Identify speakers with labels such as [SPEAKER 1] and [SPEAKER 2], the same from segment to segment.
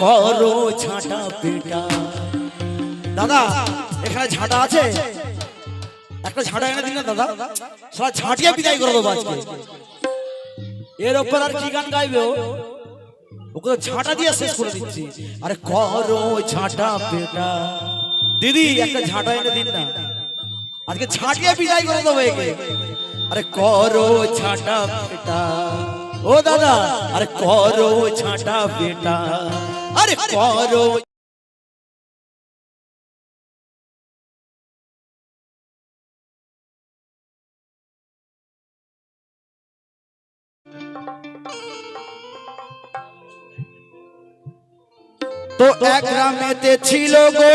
[SPEAKER 1] করো ছাটা পেটা দাদা, এখানে ঝাঁটা আছে? একটা ঝাঁটা এনে দিন না, দাদা। সারা ঝাঁটিয়ে বিদায় করে দেবো আজকে। এর ওপর আর কি গান গাইবে ওকে তো ঝাঁটা দিয়ে শেষ করে দিচ্ছি। আরে করো ঝাঁটা পেটা দিদি, একটা ঝাঁটা এনে দিন না। আজকে ঝাঁটিয়ে বিদায় করে দেবো একে। আরে করো ঝাঁটা পেটা ও দাদা আরে করো ঝাঁটা পেটা আরে করো তো এক গ্রামেতে ছিল গো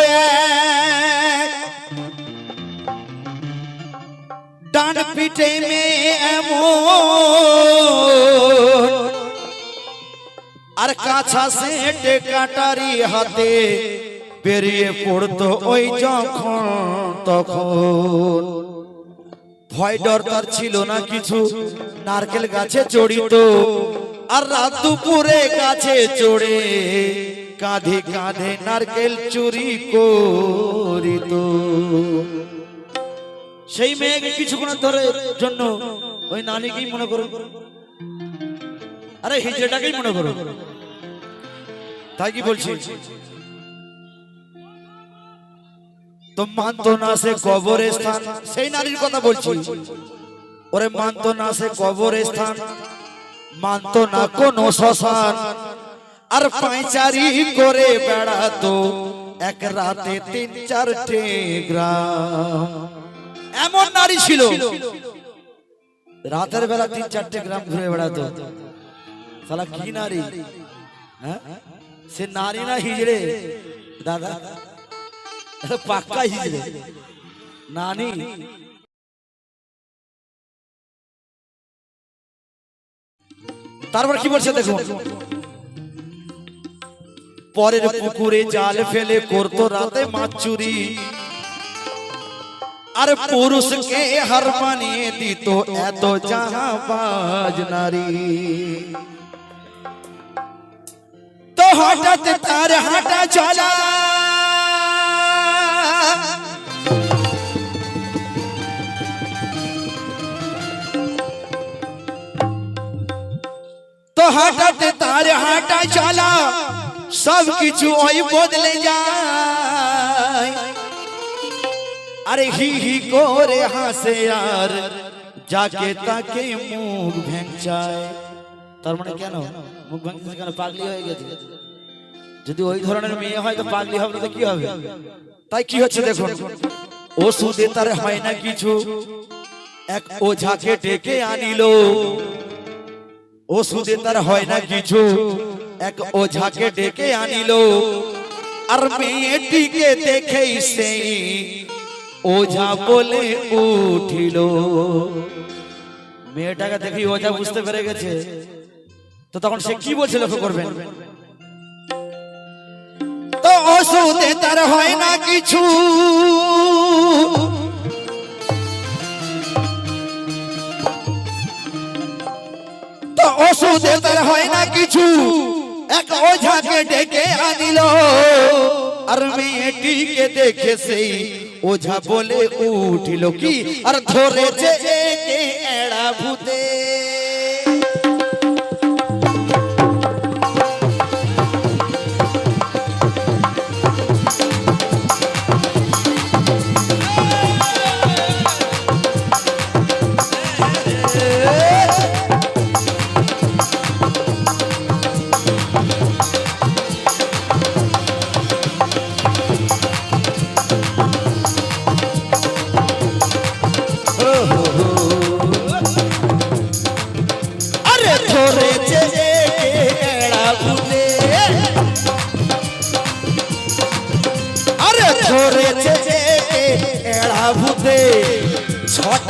[SPEAKER 1] এক ডান পিঠে মেয়ে এমন। আর কাছা সেটে কাটারি হাতে পেরিয়ে পড়তো ওই যখন তখন। ভয় ডর তার ছিল না কিছু, নারকেল গাছে চড়িত, আর রাত দুপুরে গাছে চড়ে, কাঁধে কাঁধে নারকেল চুরি করিত। সেই মেয়েকে কিছুক্ষণ ধরে জন্য ওই নানিকেই মনে করো আরে হিজড়েটাকেই মনে করো তাই কি বলছি? মানতো না সে কবরে স্থান, সেই নারীর কথা বলছি। ওরে, মানতো না সে কবরে স্থান, মানতো না কোনো শ্মশান। আর পাঁচারি করে বেড়াতো এক রাতে তিন চারটে গ্রাম। এমন নারী ছিল। রাতের বেলা তিন চারটে গ্রাম ঘুরে বেড়াতো। সালা কি নারী? হ্যাঁ? সে নারী না হিজড়ে? দাদা পাক্কা হিজড়ে। নানি। তারপর কি বলছে দেখুন পরের পুকুরে জাল ফেলে করতো রাতে মাছ চুরি। আর পুরুষকে হার মানিয়ে দিত এত জাহাবাজ নারী। তো হঠাৎ তার হাঁটা চলা। তো হঠাৎ তার হাঁটা চলা সব কিছু ওই বদলে যায়। আরে হি হি করে হাসে আর, যাকে তাকে মুখ ভেঙচায়। তার মানে কেন? মুখ ভাঙছে কেন? পাগলি হয়ে গেছে। যদি ওই ধরনের মেয়ে হয় তো পাগলি হবে তো কি হবে? তাই কি হচ্ছে দেখুন, ওষুধে তার হয় না কিছু। এক ওঝাকে ডেকে আনিল। ওষুধে তার হয় না কিছু। এক ওঝাকে ডেকে আনিল। আর মেয়েটিকে দেখেই সেই ওঝা বলে উঠিল। মেয়েটাকে দেখি ওঝা বুঝতে পেরে গেছে। তো তখন সে কি বলছে লক্ষ্য করবেন? তো ওষুধে তার হয় না কিছু। তো ওষুধে তার হয় না কিছু। এক ওঝাকে ডেকে আনিল। আর মেয়েটিকে দেখে সেই ওঝা বলে উঠিল কি? আর ধরেছে এড়া ভূতে।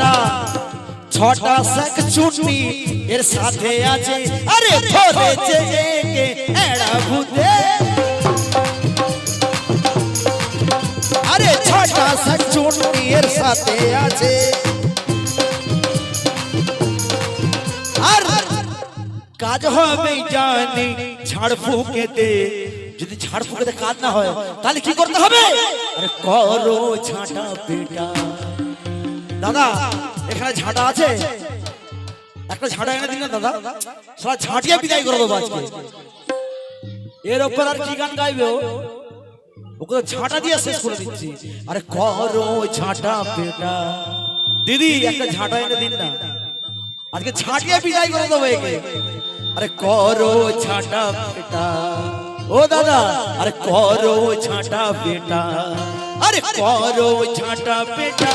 [SPEAKER 1] ছটা ছটা শাক চুটনি এর সাথে আছে। আরে ধরেছে একে এড়া ভূতে। আরে ছটা শাক চুটনি এর সাথে আছে। আর কাজ হবে জানি ঝাড় ফুকেতে। যদি ঝাড় ফুঁকেতে কাজ না হয়, তাহলে কি করতে হবে? আরে করো ঝাঁটা পেটা। দাদা, এখানে ঝাঁটা আছে? একটা ঝাঁটা এনে দিন না, দাদা। সারা ঝাঁটিয়ে বিদায় করে দেবো আজকে। এর ওপর আর কি গান গাইবে ওকে তো ঝাঁটা দিয়ে শেষ করে দিচ্ছি। আরে করো ঝাঁটা পেটা দিদি, একটা ঝাঁটা এনে দিন না। আজকে ঝাঁটিয়ে বিদায় করে দেবো একে। আরে করো ঝাঁটা পেটা ও দাদা, আরে করো ঝাঁটা পেটা আরে করো ঝাঁটা পেটা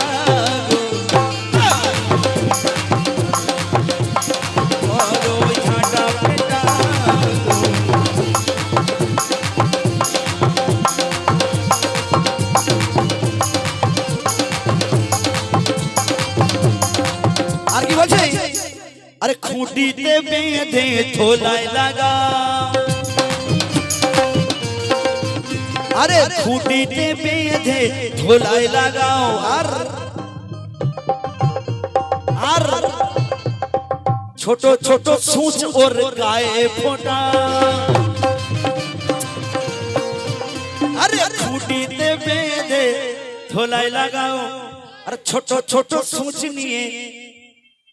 [SPEAKER 1] বেঁধে থোলায় লাগা। আরে খুঁটিতে বেঁধে থোলায় লাগাও, আর আর ছোট ছোট সূচ ওর গায়ে ফোটা। আরে খুঁটিতে বেঁধে থোলায় লাগাও, আর ছোট ছোট সূচ নিয়ে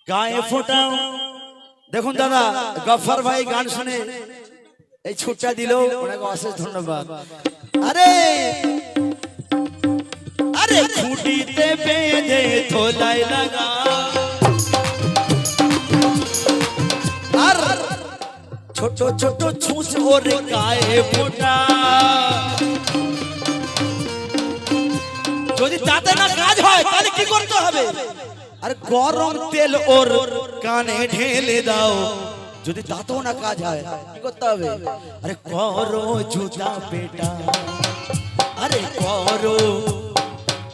[SPEAKER 1] গায়ে ফোটাও। দেখুন দাদা গফর ভাই গান শুনে এই ছুটটা দিল ওনাকে অশেষ ধন্যবাদ। আরে! আরে! খুঁটিতে বেঁধে থোলাই লাগা। আর ছোট ছোট ছুঁচ ওর গায়ে ফোটা। যদি তাতে না কাজ হয় তাহলে কি করতে হবে? আর গরম তেল ওর কানে ঢেলে দাও। যদি তাতেও না কাজ হয় করতে হবে? আরে করো জুতা পেটা। আরে করো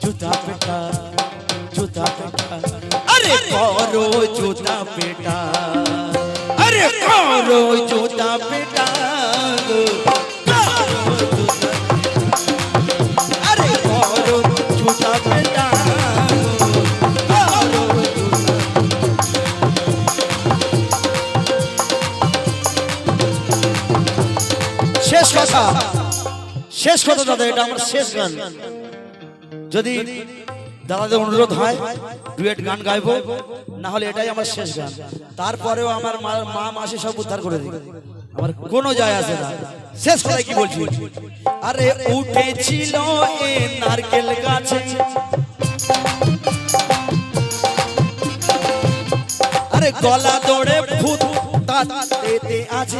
[SPEAKER 1] জুতা বেটা জুতা পেটা। আরে করো জুতা বেটা আরে করো জুতা পেটা। শেষ কথা। শেষ কথা দাদা, এটা আমার শেষ গান। যদি দাদাদের অনুরোধ হয়, ডুয়েট গান গাইবো না হলে এটাই আমার শেষ গান। তারপরেও আমার মা- মা মাসি সব উদ্ধার করে দিবে। আমার কোনো যায় আসে না। শেষ কথা কি বলছি? আরে উঠেছিল এ নারকেল গাছে। আরে গলা দৌড়ে ভূত তাতে আছে।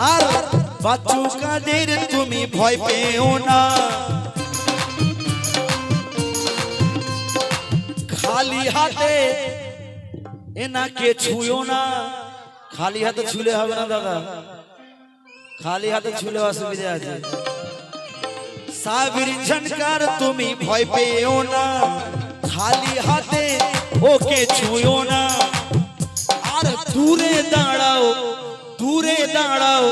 [SPEAKER 1] আর বাচ্চু কাদের তুমি ভয় পেও না। খালি হাতে এনাকে ছুঁয়ো না। খালি হাতে ছুলে হবে না দাদা। খালি হাতে ছুলে অসুবিধা আছে। সাবির ঝনকার তুমি ভয় পেও না। খালি হাতে ওকে ছুঁয়ো না। আর দূরে দাঁড়াও দূরে দাঁড়াও,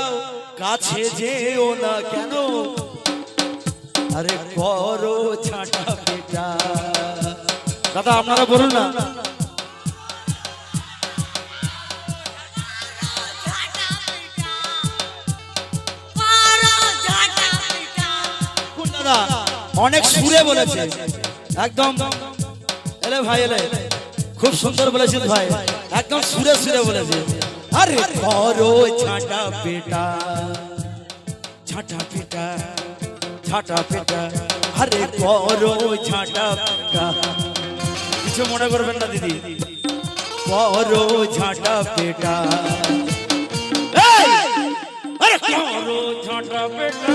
[SPEAKER 1] কাছে যেও না কেন? আরে করো ছাটা পেটা দাদা, আপনারা বলুন না। অনেক সুরে বলেছে। একদম। এলে ভাই, এলে। খুব সুন্দর বলেছেন ভাই। একদম সুরে সুরে বলেছে। আরে করো ছাটা পেটা ছাটা পেটা ছাটা পেটা আরে করো ছাটা পেটা কিছু মনে করবেন না, দিদি। করো ছাটা পেটা আরে করো ছাটা পেটা